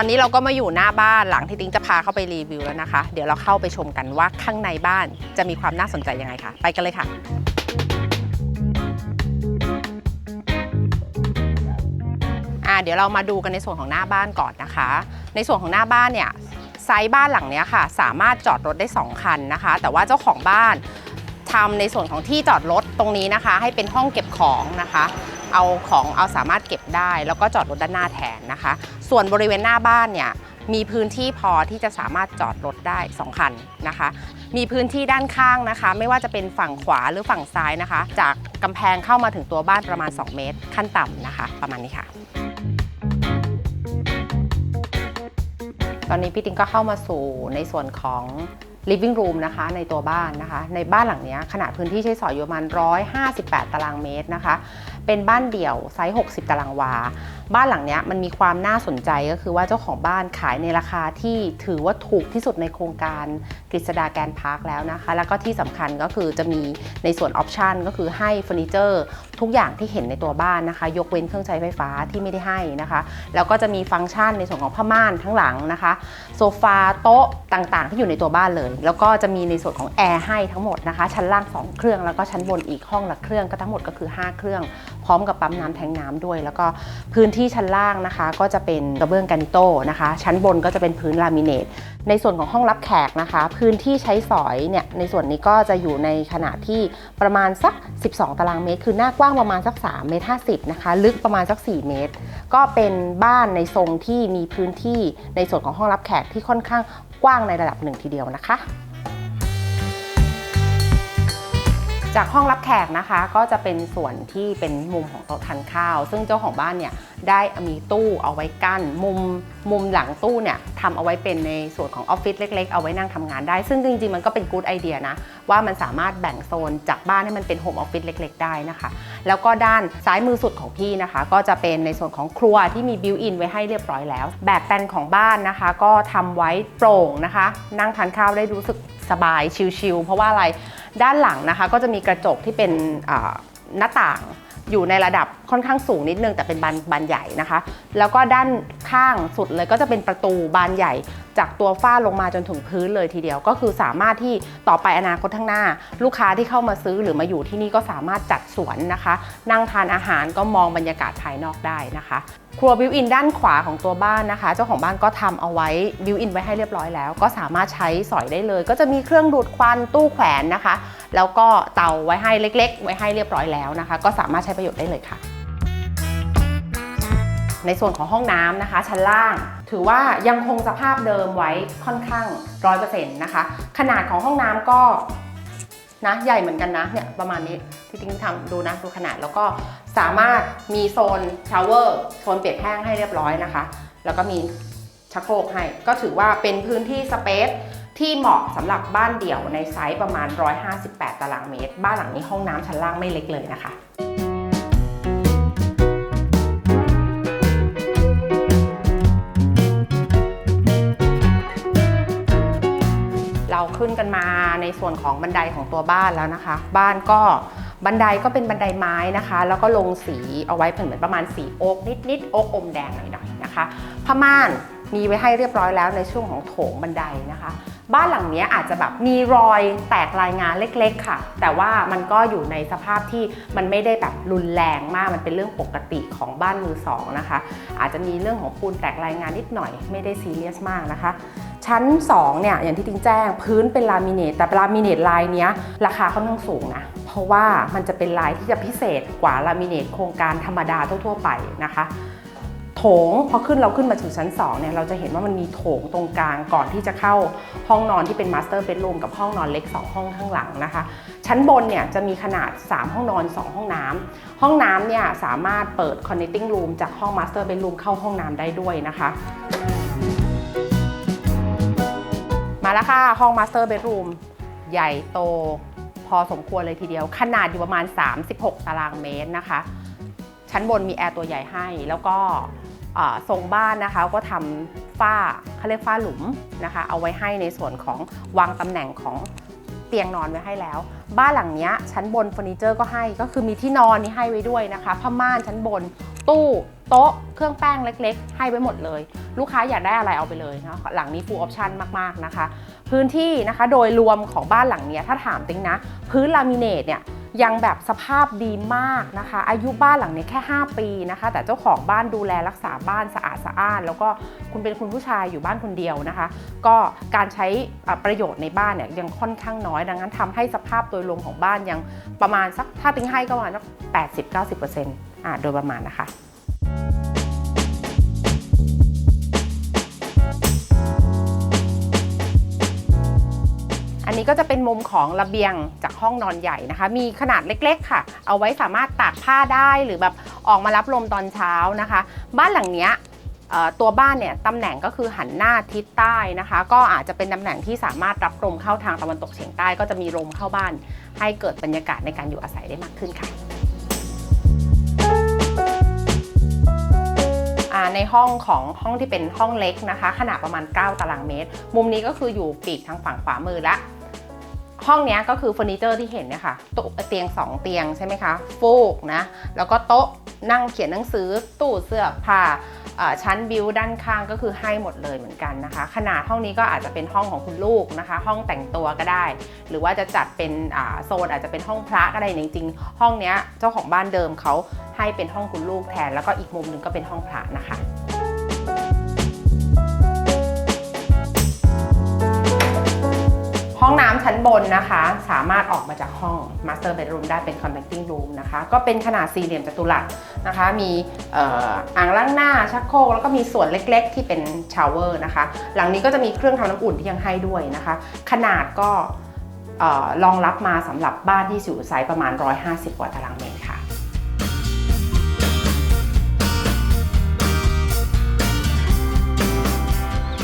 ตอนนี้เราก็มาอยู่หน้าบ้านหลังที่ติ้งจะพาเข้าไปรีวิวแล้วนะคะ เดี๋ยวเราเข้าไปชมกันว่าข้างในบ้านจะมีความน่าสนใจยังไงค่ะ ไปกันเลยค่ะอ่าเดี๋ยวเรามาดูกันในส่วนของหน้าบ้านก่อนนะคะ ในส่วนของหน้าบ้านเนี่ยไซส์บ้านหลังเนี้ยค่ะ สามารถจอดรถได้ 2 คันนะคะ แต่ว่าเจ้าของบ้านทำในส่วนของที่จอดรถตรงนี้นะคะ ให้เป็นห้องเก็บของนะคะ เอาของเอาสามารถเก็บได้ แล้วก็จอดรถด้านหน้าแทนนะคะ ส่วนบริเวณหน้าบ้านเนี่ยมีพื้นที่พอที่จะสามารถจอดรถได้ 2 คันนะคะ มีพื้นที่ด้านข้างนะคะ ไม่ว่าจะเป็นฝั่งขวาหรือฝั่งซ้ายนะคะ จากกำแพงเข้ามาถึงตัวบ้านประมาณ 2 เมตร ขั้นต่ำนะคะ ประมาณนี้ค่ะ ตอนนี้พี่ติ๊งก็เข้ามาสู่ในส่วนของ living room นะคะในตัวบ้านนะคะ ในบ้านหลังนี้ขนาดพื้นที่ใช้สอยอยู่ประมาณ 158 ตารางเมตรนะคะ เป็นบ้านเดี่ยวไซส์ 60 ตารางวา บ้านหลังนี้มันมีความน่าสนใจก็คือว่าเจ้าของบ้านขายในราคาที่ถือว่าถูกที่สุดในโครงการกฤษดาแกรนด์พาร์คแล้วนะคะ แล้วก็ที่สำคัญก็คือจะมีในส่วนออปชันก็คือให้เฟอร์นิเจอร์ทุกอย่างที่เห็นในตัวบ้านนะคะ ยกเว้นเครื่องใช้ไฟฟ้าที่ไม่ได้ให้นะคะ แล้วก็จะมีฟังก์ชันในส่วนของผ้าม่านทั้งหลังนะคะโซฟาโต๊ะต่างๆ ที่อยู่ในตัวบ้านเลย แล้วก็จะมีในส่วนของแอร์ให้ทั้งหมดนะคะ ชั้นล่าง 2 เครื่องแล้วก็ชั้นบนอีกห้องละเครื่องก็ทั้งหมดก็คือ 5 เครื่อง พร้อมกับปั๊มน้ำแทงน้ำด้วย แล้วก็พื้นที่ที่ชั้นล่างนะคะ ก็จะเป็นกระเบื้องกานิโต้นะคะ ชั้นบนก็จะเป็นพื้นลามิเนต ในส่วนของห้องรับแขกนะคะ พื้นที่ใช้สอยเนี่ยในส่วนนี้ก็จะอยู่ในขนาดที่ประมาณสัก 12 ตารางเมตร คือหน้ากว้างประมาณสัก3เมตร50นะคะ ลึกประมาณสัก 4 เมตร ก็เป็นบ้านในทรงที่มีพื้นที่ในส่วนของห้องรับแขกที่ค่อนข้างกว้างในระดับหนึ่งทีเดียวนะคะจากห้องรับแขกนะคะก็จะเป็นส่วนที่เป็นมุมของโต๊ะทานข้าว ซึ่งเจ้าของบ้านเนี่ย ได้มีตู้เอาไว้กั้นมุมมุมหลังตู้เนี่ยทำเอาไว้เป็นในส่วนของออฟฟิศเล็กๆ เอาไว้นั่งทำงานได้ ซึ่งจริงๆ มันก็เป็นกู๊ดไอเดียนะ ว่ามันสามารถแบ่งโซนจากบ้านให้มันเป็นโฮมออฟฟิศเล็ก ๆ ได้นะคะ แล้วก็ด้านซ้ายมือสุดของพี่นะคะ ก็จะเป็นในส่วนของครัวที่มีบิวอินไว้ให้เรียบร้อยแล้ว แบบแปลนของบ้านนะคะ ก็ทำไว้โปร่งนะคะ นั่งทานข้าวได้รู้สึกสบายชิลๆเพราะว่าอะไรด้านหลังนะคะก็จะมีกระจกที่เป็นหน้าต่าง อยู่ในระดับค่อนข้างสูงนิดนึงแต่เป็นบานบานใหญ่นะคะ แล้วก็ด้านข้างสุดเลยก็จะเป็นประตูบานใหญ่ จากตัวฝ้าลงมาจนถึงพื้นเลยทีเดียว ก็คือสามารถที่ต่อไปอนาคตข้างหน้า ลูกค้าที่เข้ามาซื้อหรือมาอยู่ที่นี่ก็สามารถจัดสวนนะคะ นั่งทานอาหารก็มองบรรยากาศภายนอกได้นะคะครัวบิวอินด้านขวาของตัวบ้านนะคะ เจ้าของบ้านก็ทำเอาไว้บิวอินไว้ให้เรียบร้อยแล้ว ก็สามารถใช้สอยได้เลย ก็จะมีเครื่องดูดควันตู้แขวนนะคะ แล้วก็เตาไว้ให้เล็ก ๆ ไว้ให้เรียบร้อยแล้วนะคะ ก็สามารถใช้ประโยชน์ได้เลยค่ะในส่วนของห้องน้ำนะคะ ชั้นล่าง ถือว่ายังคงสภาพเดิมไว้ค่อนข้างร้อยเปอร์เซ็นต์นะคะ ขนาดของห้องน้ำก็นะใหญ่เหมือนกันนะเนี่ยประมาณนี้ที่ทิ้งทำดูนะดูขนาดแล้วก็สามารถมีโซนชาวเวอร์โซนเปียกแห้งให้เรียบร้อยนะคะ แล้วก็มีชักโครกให้ ก็ถือว่าเป็นพื้นที่สเปซ ที่เหมาะสำหรับบ้านเดี่ยวในไซส์ประมาณ 158 ตารางเมตร บ้านหลังนี้ห้องน้ำชั้นล่างไม่เล็กเลยนะคะเราขึ้นกันมาในส่วนของบันไดของตัวบ้านแล้วนะคะ บ้านก็บันไดก็เป็นบันไดไม้นะคะ แล้วก็ลงสีเอาไว้เหมือนประมาณสีโอ๊กนิดๆโอ๊กอมแดงหน่อยๆนะคะผ้าม่านมีไว้ให้เรียบร้อยแล้วในช่วงของโถงบันไดนะคะ บ้านหลังนี้อาจจะแบบมีรอยแตกลายงานเล็กๆค่ะ แต่ว่ามันก็อยู่ในสภาพที่มันไม่ได้แบบรุนแรงมาก มันเป็นเรื่องปกติของบ้านมือสองนะคะ อาจจะมีเรื่องของปูนแตกลายงานนิดหน่อย ไม่ได้ซีเรียสมากนะคะ ชั้น 2 เนี่ย อย่างที่ติงแจ้งพื้นเป็นลามิเนตแต่ลามิเนตลายนี้ราคาค่อนข้างสูงนะ เพราะว่ามันจะเป็นลายที่จะพิเศษกว่าลามิเนตโครงการธรรมดาทั่วๆไปนะคะ โถงพอขึ้นเราขึ้นมาถึงชั้น2เนี่ยเราจะเห็นว่ามันมีโถงตรงกลางก่อนที่จะเข้าห้องนอนที่เป็นมาสเตอร์เบดรูมกับห้องนอนเล็ก 2 ห้องข้างหลังนะคะ ชั้นบนเนี่ยจะมีขนาด 3 ห้องนอน 2 ห้องน้ำห้องน้ำเนี่ยสามารถเปิด connecting room จากห้อง master bedroom เข้าห้องน้ำได้ด้วยนะคะมาแล้วค่ะ ห้อง master bedroom ใหญ่โตพอสมควรเลยทีเดียว ขนาดอยู่ประมาณ 36 ตารางเมตรนะคะ ชั้นบนมีแอร์ตัวใหญ่ให้แล้วก็ ทรงบ้านนะคะก็ทำฝ้าเขาเรียกฝ้าหลุมนะคะ เอาไว้ให้ในส่วนของวางตำแหน่งของเตียงนอนไว้ให้แล้ว บ้านหลังนี้ชั้นบนเฟอร์นิเจอร์ก็ให้ก็คือมีที่นอนนี่ให้ไว้ด้วยนะคะผ้าม่านชั้นบน ตู้โต๊ะ เครื่องแป้งเล็ก ๆ ให้ไว้หมดเลย ลูกค้าอยากได้อะไรเอาไปเลยนะหลังนี้ full option มากๆนะคะ พื้นที่นะคะโดยรวมของบ้านหลังนี้ถ้าถามติ๊งนะ พื้นลามิเนตเนี่ย ยังแบบสภาพดีมากนะคะ อายุบ้านหลังนี้แค่ 5 ปีนะคะ แต่เจ้าของบ้านดูแลรักษาบ้านสะอาดสะอ้าน แล้วก็คุณเป็นคุณผู้ชายอยู่บ้านคนเดียวนะคะ ก็การใช้อะประโยชน์ในบ้านเนี่ยยังค่อนข้างน้อย ดังนั้นทำให้สภาพโดยรวมของบ้านยังประมาณสักถ้าติ้งให้ก็ประมาณสัก80-90%อะโดยประมาณนะคะ นี้ก็จะเป็นมุมของระเบียงจากห้องนอนใหญ่นะคะ มีขนาดเล็กๆค่ะ เอาไว้สามารถตากผ้าได้หรือแบบออกมารับลมตอนเช้านะคะ บ้านหลังเนี้ยตัวบ้านเนี่ยตำแหน่งก็คือหันหน้าทิศใต้นะคะ ก็อาจจะเป็นตำแหน่งที่สามารถรับลมเข้าทางตะวันตกเฉียงใต้ ก็จะมีลมเข้าบ้าน ให้เกิดบรรยากาศในการอยู่อาศัยได้มากขึ้นค่ะในห้องของห้องที่เป็นห้องเล็กนะคะ ขนาดประมาณ 9 ตารางเมตร มุมนี้ก็คืออยู่ปีกทางฝั่งขวามือละ ห้องนี้ก็คือเฟอร์นิเจอร์ที่เห็นเนี่ยค่ะตเตียง 2 เตียงใช่ไหมคะฟูกนะแล้วก็โต๊ะนั่งเขียนหนังสือตู้เสื้อผ้าชั้นบิวด้านข้างก็คือให้หมดเลยเหมือนกันนะคะ ขนาดห้องนี้ก็อาจจะเป็นห้องของคุณลูกนะคะ ห้องแต่งตัวก็ได้ หรือว่าจะจัดเป็นโซนอาจจะเป็นห้องพระก็ได้จริงๆห้องเนี้ยเจ้าของบ้านเดิมเขาให้เป็นห้องคุณลูกแทน แล้วก็อีกมุมหนึ่งก็เป็นห้องพระนะคะ บนนะคะ สามารถออกมาจากห้อง Master Bedroom ได้เป็น Connecting Room นะคะ ก็เป็นขนาดสี่เหลี่ยมจัตุรัสนะคะ มีอ่ออ่างล้างหน้าชักโครกแล้วก็มีส่วนเล็กๆ ที่เป็นชาวเวอร์นะคะ หลังนี้ก็จะมีเครื่องทำน้ำอุ่นที่ยังให้ด้วยนะคะ ขนาดก็เอ่อรองรับมาสำหรับบ้านที่อยู่ไซส์ประมาณ 150 กว่าตารางเมตรค่ะ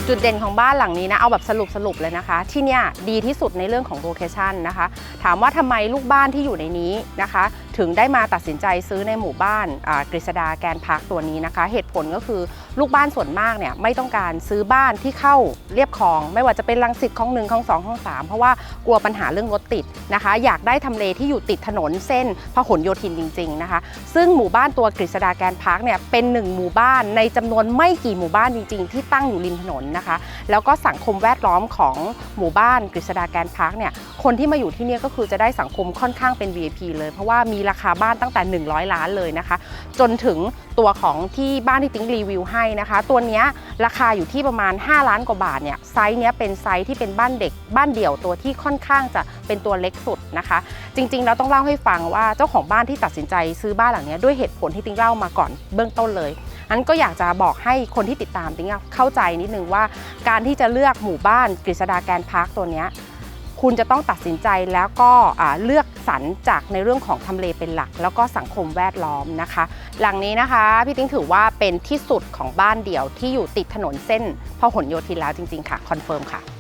จุดเด่นของบ้านหลังนี้นะเอาแบบสรุปสรุปเลยนะคะ ที่เนี่ยดีที่สุดในเรื่องของโลเคชันนะคะถามว่าทำไมลูกบ้านที่อยู่ในนี้นะคะ ถึงได้มาตัดสินใจซื้อในหมู่บ้านกฤษดาแกนพาร์คตัวนี้นะคะ เหตุผลก็คือลูกบ้านส่วนมากเนี่ยไม่ต้องการซื้อบ้านที่เข้าเรียบคลอง ไม่ว่าจะเป็นลังสิตคลองหนึ่งคลองสองคลองสามเพราะว่ากลัวปัญหาเรื่องรถติดนะคะ อยากได้ทำเลที่อยู่ติดถนนเส้นพหลโยธินจริง ๆนะคะ ซึ่งหมู่บ้านตัวกฤษดาแกนพาร์คเนี่ยเป็นหนึ่งหมู่บ้านในจำนวนไม่กี่หมู่บ้านจริง ๆ ที่ตั้งอยู่ริมถนนนะคะ แล้วก็สังคมแวดล้อมของหมู่บ้านกฤษดาแกนพาร์คเนี่ยคนที่มาอยู่ที่นี่ก็คือจะได้สังคมค่อนข้างเป็น VIP เลย เพราะว่ามีราคาบ้านตั้งแต่ 100 ล้านเลยนะคะ จนถึงตัวของที่บ้านที่ติ้งรีวิวให้นะคะ ตัวนี้ราคาอยู่ที่ประมาณ 5 ล้านกว่าบาทเนี่ยไซส์เนี้ยเป็นไซส์ที่เป็นบ้านเด็กบ้านเดี่ยวตัวที่ค่อนข้างจะเป็นตัวเล็กสุดนะคะ จริงๆเราต้องเล่าให้ฟังว่าเจ้าของบ้านที่ตัดสินใจซื้อบ้านหลังนี้ด้วยเหตุผลที่ติ้งเล่ามาก่อนเบื้องต้นเลย อันก็อยากจะบอกให้คนที่ติดตามติ้งเข้าใจนิดนึงว่า การที่จะเลือกหมู่บ้านกฤษดาแกนพาร์คตัวเนี้ยคุณจะต้องตัดสินใจแล้วก็เลือกสรรจากในเรื่องของทำเลเป็นหลัก แล้วก็สังคมแวดล้อมนะคะ หลังนี้นะคะพี่ติ้งถือว่าเป็นที่สุดของบ้านเดี่ยวที่อยู่ติดถนนเส้นพหลโยธินแล้วจริง ๆ ค่ะคอนเฟิร์มค่ะ